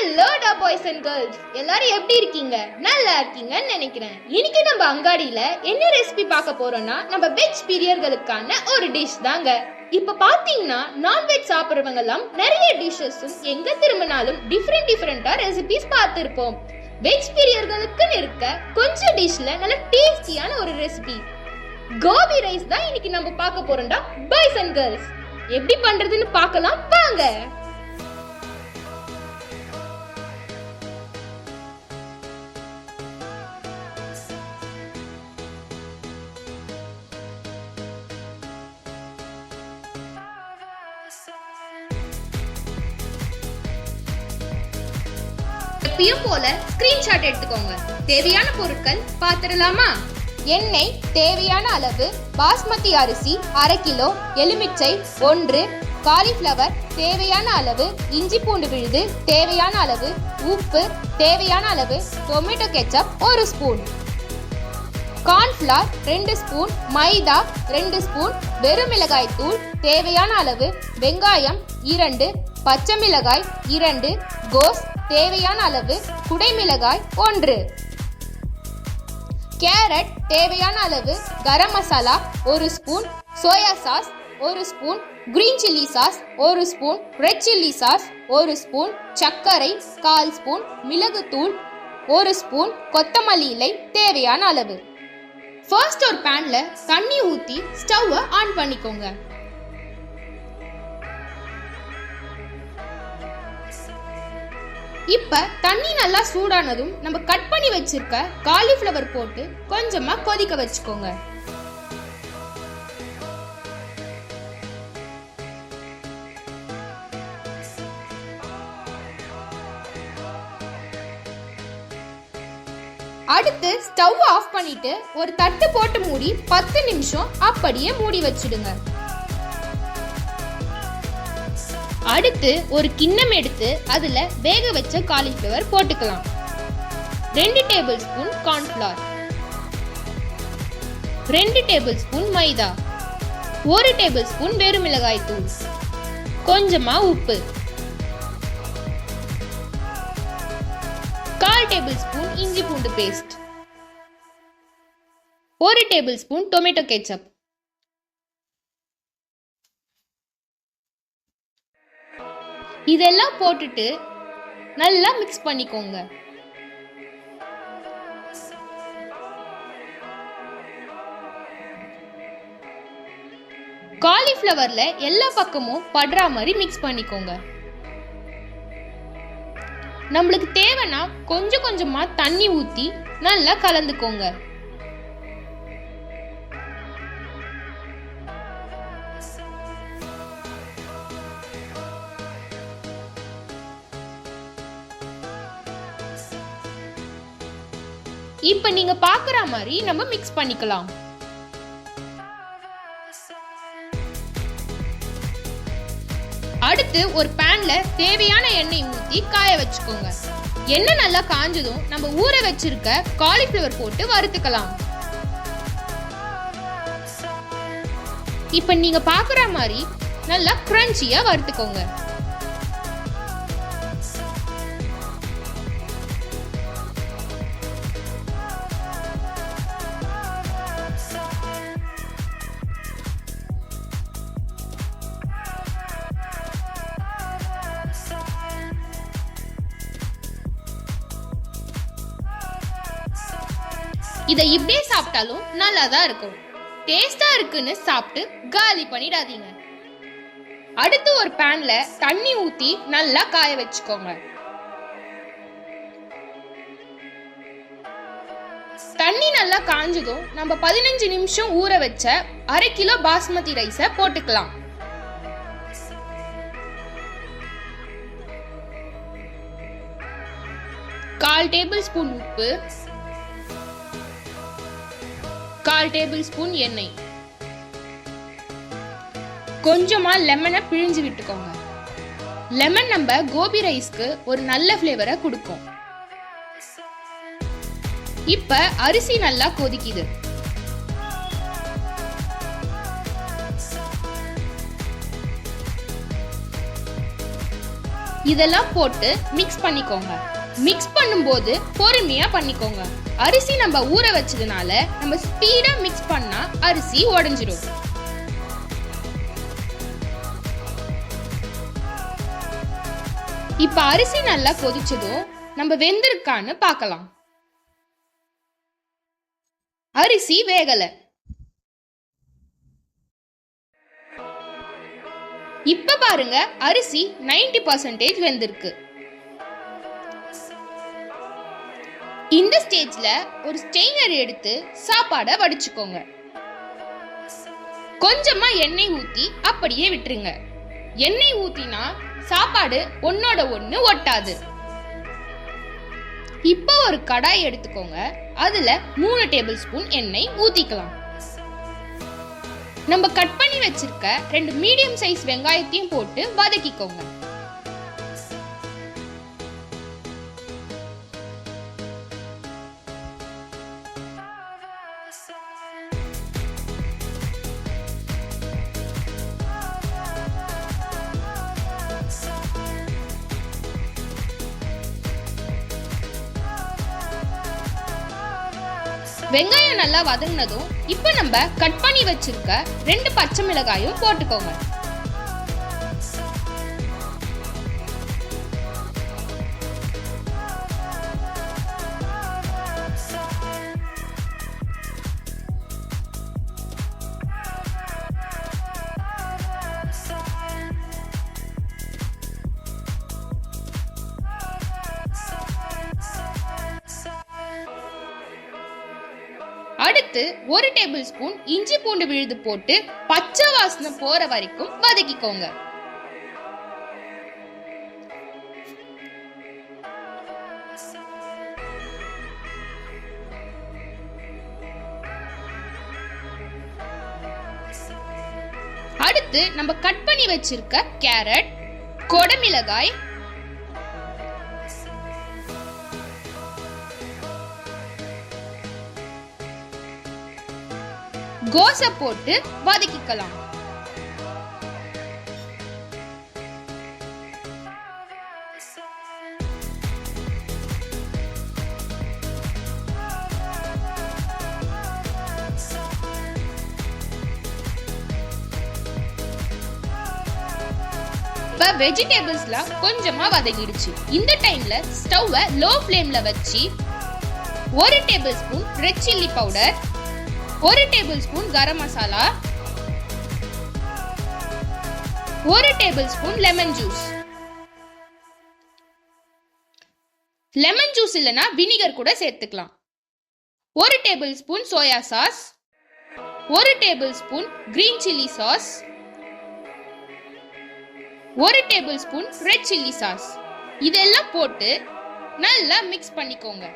ஹலோடா boys and girls எல்லாரும் எப்படி இருக்கீங்க? நல்லா இருக்கீங்கன்னு நினைக்கிறேன். இன்னைக்கு நம்ம அங்காடியில என்ன ரெசிபி பார்க்க போறோம்னா நம்ம வெஜ் பிரியர்களுக்கான ஒரு டிஷ் தாங்க. இப்ப பாத்தீங்கன்னா நான்வெஜ் சாப்பிடுறவங்க எல்லாம் நிறைய டிஷ்ஷஸும் எங்க திரும்பினாலும் டிஃப்ரெண்ட் டிஃப்ரெண்டா ரெசிபிஸ் பார்த்துருப்போம். வெஜ் பிரியர்களுக்குன்னு இருக்க கொஞ்சம் டிஷ்ல நல்ல டேஸ்டியான ஒரு ரெசிபி கோபி ரைஸ் தான் இன்னைக்கு நம்ம பார்க்க போறோம்டா பாய்ஸ் அண்ட் கேர்ள்ஸ் எப்படி பண்றதுன்னு பார்க்கலாம் வாங்க. எப்பயும் போல ஸ்கிரீன்ஷாட் எடுத்துக்கோங்க. தேவையான பொருட்கள் பார்த்துடலாமா? எண்ணெய் தேவையான அளவு பாஸ்மதி அரிசி அரை கிலோ எலுமிச்சை ஒன்று காலிஃப்ளவர் தேவையான அளவு இஞ்சி பூண்டு விழுது தேவையான அளவு உப்பு தேவையான அளவு டொமேட்டோ கெச்சப் ஒரு ஸ்பூன் கார்ன்ஃப்ளவர் ரெண்டு ஸ்பூன் மைதா ரெண்டு ஸ்பூன் வெறும் மிளகாய் தூள் தேவையான அளவு வெங்காயம் இரண்டு. பச்சை மிளகாய் இரண்டு. கோஸ் தேவையான அளவு குடைமிளகாய் ஒன்று. கேரட் தேவையான அளவு கரம் மசாலா ஒரு ஸ்பூன் சோயா சாஸ் ஒரு ஸ்பூன் கிரீன் சில்லி சாஸ் ஒரு ஸ்பூன் ரெட் சில்லி சாஸ் ஒரு ஸ்பூன் சர்க்கரை கால் ஸ்பூன் மிளகுத்தூள் ஒரு ஸ்பூன் கொத்தமல்லி இலை தேவையான அளவு. ஃபர்ஸ்ட் ஒரு பேனில் தண்ணி ஊற்றி ஸ்டவ்வை ஆன் பண்ணிக்கோங்க. இப்போ தண்ணி நல்லா சூடானதும் நம்ம கட் பண்ணி வச்சிருக்க காலிஃப்ளவர் போட்டு கொஞ்சமா கொதிக்க வச்சுக்கோங்க. அடுத்து ஸ்டவ் ஆஃப் பண்ணிட்டு ஒரு தட்டு போட்டு மூடி பத்து நிமிஷம் அப்படியே மூடி வச்சிடுங்க. அடுத்து ஒரு கிண்ணம் எடுத்து அதில் வேக வச்ச காலிஃப்ளவர் போட்டுக்கலாம். ரெண்டு டேபிள் ஸ்பூன் கார்ன்ஃப்ளவர் ரெண்டு டேபிள் ஸ்பூன் மைதா. ஒரு டேபிள் ஸ்பூன் வெறுமிளகாய் தூள். கொஞ்சமாக உப்பு. கால் டேபிள் ஸ்பூன் இஞ்சி பூண்டு பேஸ்ட் ஒரு டேபிள் ஸ்பூன் டொமேட்டோ கெச்சப் இதெல்லாம் போட்டுட்டு நல்லா மிக்ஸ் பண்ணிக்கோங்க. காலிஃப்ளவர்ல எல்லா பக்கமும் படுற மாதிரி மிக்ஸ் பண்ணிக்கோங்க. நம்மளுக்கு தேவைன்னா கொஞ்சம் கொஞ்சமாக தண்ணி ஊற்றி நல்லா கலந்துக்கோங்க. இப்போ நீங்க பாக்குற மாதிரி நம்ம மிக்ஸ் பண்ணிக்கலாம். அடுத்து ஒரு பேன்ல தேவையான எண்ணெய் ஊத்தி காய வச்சுக்கோங்க. எண்ணெய் நல்லா காஞ்சதும் நம்ம ஊற வச்சிருக்க காலிஃப்ளவர் போட்டு வறுத்துக்கலாம். இப்போ நீங்க பாக்குற மாதிரி நல்லா கிரன்ச்சியா வறுத்துக்கோங்க. இதை இப்படியே சாப்பிட்டாலும் நல்லா தான் இருக்கும். டேஸ்டா இருக்குன்னு சாப்பிட்டு காலி பண்ணிடாதீங்க. அடுத்து ஒரு பேன்ல தண்ணி ஊத்தி நல்லா காய வச்சுக்கோங்க. தண்ணி நல்லா காஞ்சதும் நம்ம பதினஞ்சு நிமிஷம் ஊற வச்ச அரை கிலோ பாஸ்மதி ரைஸை போட்டுக்கலாம். கால் டேபிள் ஸ்பூன் உப்பு கால் டேபிள் ஸ்பூன் எண்ணெய். கொஞ்சமா லெமனை பிழிஞ்சு விட்டுக்கோங்க. லெமன் நம்ம கோபி ரைஸ்க்கு ஒரு நல்ல ஃப்ளேவரை கொடுக்கும். இப்ப அரிசி நல்லா கொதிக்குது. இதெல்லாம் போட்டு மிக்ஸ் பண்ணிக்கோங்க. மிக்ஸ் பண்ணும்போது பொறுமையா பண்ணிக்கோங்க. அரிசி நம்ம ஊற வச்சதுனால நம்ம ஸ்பீடா மிக்ஸ் பண்ணா அரிசி உடைஞ்சிரும். இப்ப அரிசி நல்லா கொதிச்சதும் நம்ம வெந்திருக்கான்னு பார்க்கலாம் அரிசி வேகல. இப்ப பாருங்க அரிசி 90% பர்சன்டேஜ் வெந்திருக்கு. இந்த ஸ்டேஜ்ல ஒரு ஸ்டெய்னர் எடுத்து சாப்பாடை வடிச்சுக்கோங்க. கொஞ்சமா எண்ணெய் ஊத்தி அப்படியே விட்டுருங்க. எண்ணெய் ஊத்தினா சாப்பாடு ஒன்னோட ஒண்ணு ஒட்டாது. இப்போ ஒரு கடாய் எடுத்துக்கோங்க. அதுல மூணு டேபிள் ஸ்பூன் எண்ணெய் ஊத்திக்கலாம். நம்ம கட் பண்ணி வச்சிருக்க ரெண்டு மீடியம் சைஸ் வெங்காயத்தையும் போட்டு வதக்கிக்கோங்க. வெங்காயம் நல்லா வதங்கினதும் இப்போ நம்ம கட் பண்ணி வச்சிருக்க ரெண்டு பச்சை மிளகாயும் போட்டுக்கோங்க. அடுத்து ஒரு டேபிள் ஸ்பூன் இஞ்சி பூண்டு விழுது போட்டு பச்சை வாசனை போற வரைக்கும் வதக்கிக்கோங்க. அடுத்து நம்ம கட் பண்ணி வச்சிருக்க கேரட் கொடமிளகாய் கோச போட்டு வதக்கிக்கலாம். இப்ப வெஜிடபிள்ஸ்லாம் கொஞ்சமா வதங்கிடுச்சு. இந்த டைம்ல ஸ்டவ்வை லோ ஃப்ளேம்ல வச்சு ஒரு tablespoon red chilli powder ஒரு டேபிள் ஸ்பூன் கரம் மசாலா. ஒரு tablespoon lemon juice lemon juice இல்லனா வினிகர் கூட சேர்த்துக்கலாம். ஒரு டேபிள் ஸ்பூன் சோயா சாஸ் ஒரு tablespoon green chilli sauce ஒரு tablespoon red chilli sauce இதெல்லாம் போட்டு நல்லா மிக்ஸ் பண்ணிக்கோங்க.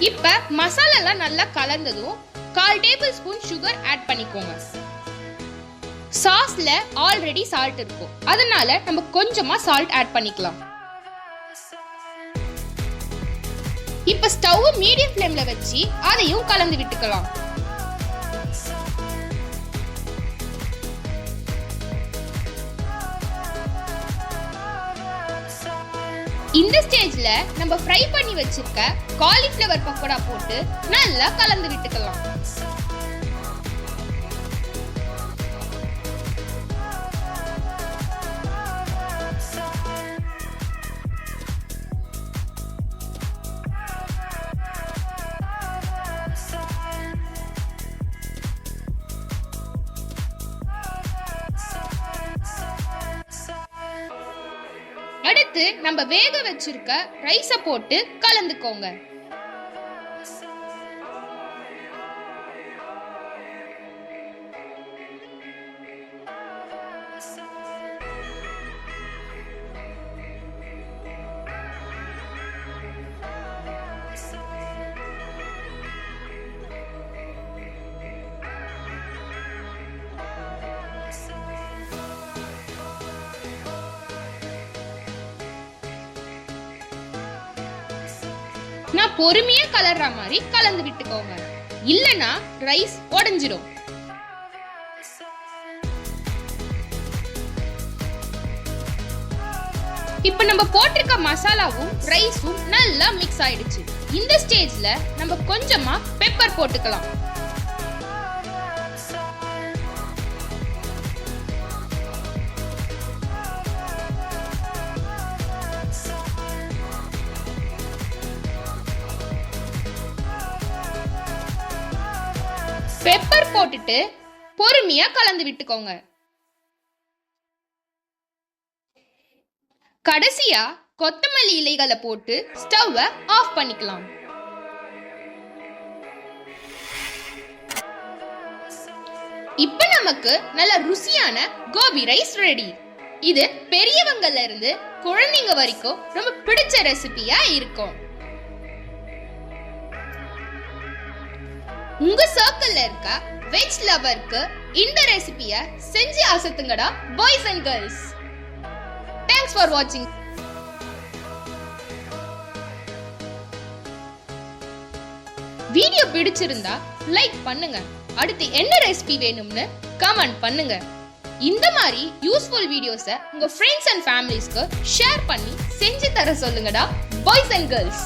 இப்ப மசாலாலாம் நல்லா கலந்ததும் கால் டேபிள் ஸ்பூன் சுகர் ஆட் பண்ணிக்கோங்க சாஸ்ல ஆல்ரெடி சால்ட் இருக்கும். அதனால நம்ம கொஞ்சமா சால்ட் ஆட் பண்ணிக்கலாம். இப்ப ஸ்டவ் மீடியம் ஃப்ளேம்ல வச்சு அதையும் கலந்து விட்டுக்கலாம். இந்த ஸ்டேஜ்ல நம்ம ஃப்ரை பண்ணி வச்சிருக்க காலிஃப்ளவர் பக்கோடா போட்டு நல்லா கலந்து விட்டுக்கலாம். அடுத்து நம்ம வேக வச்சிருக்க ரைஸை போட்டு கலந்துக்கோங்க. கொஞ்சமா பொறுமையா கலர்ற மாதிரி கலந்து விட்டுக்கோங்க. இல்லனா ரைஸ் உடைஞ்சிடும் இப்ப நம்ம போட்டிருக்க மசாலாவும் ரைஸும் நல்லா மிக்ஸ் ஆயிடுச்சு. இந்த ஸ்டேஜ்ல நம்ம கொஞ்சமா பெப்பர் போட்டுக்கலாம். பெப்பர் போட்டுட்டு பொறுமையா கலந்து விட்டுக்கோங்க. கடைசியா கொத்தமல்லி இலைகளை போட்டு ஸ்டவ்வை ஆஃப் பண்ணிக்கலாம். இப்ப நமக்கு நல்ல ருசியான கோபி ரைஸ் ரெடி. இது பெரியவங்கல இருந்து குழந்தைங்க வரைக்கும் ரொம்ப பிடிச்ச ரெசிபியா இருக்கும். உங்க சர்க்கிள்ல இருக்க வெஜ் லவருக்கு இந்த ரெசிபிய செஞ்சு அசத்துங்கடா boys and girls thanks for வாட்சிங் வீடியோ பிடிச்சிருந்தா லைக் பண்ணுங்க. அடுத்து என்ன ரெசிபி வேணும்னு கமெண்ட் பண்ணுங்க. இந்த மாதிரி யூஸ்ஃபுல் வீடியோஸை உங்க ஃப்ரெண்ட்ஸ் அண்ட் ஃபேமிலிஸ்க்கு ஷேர் பண்ணி செஞ்சு தர சொல்லுங்கடா பாய்ஸ் அண்ட் கேர்ள்ஸ்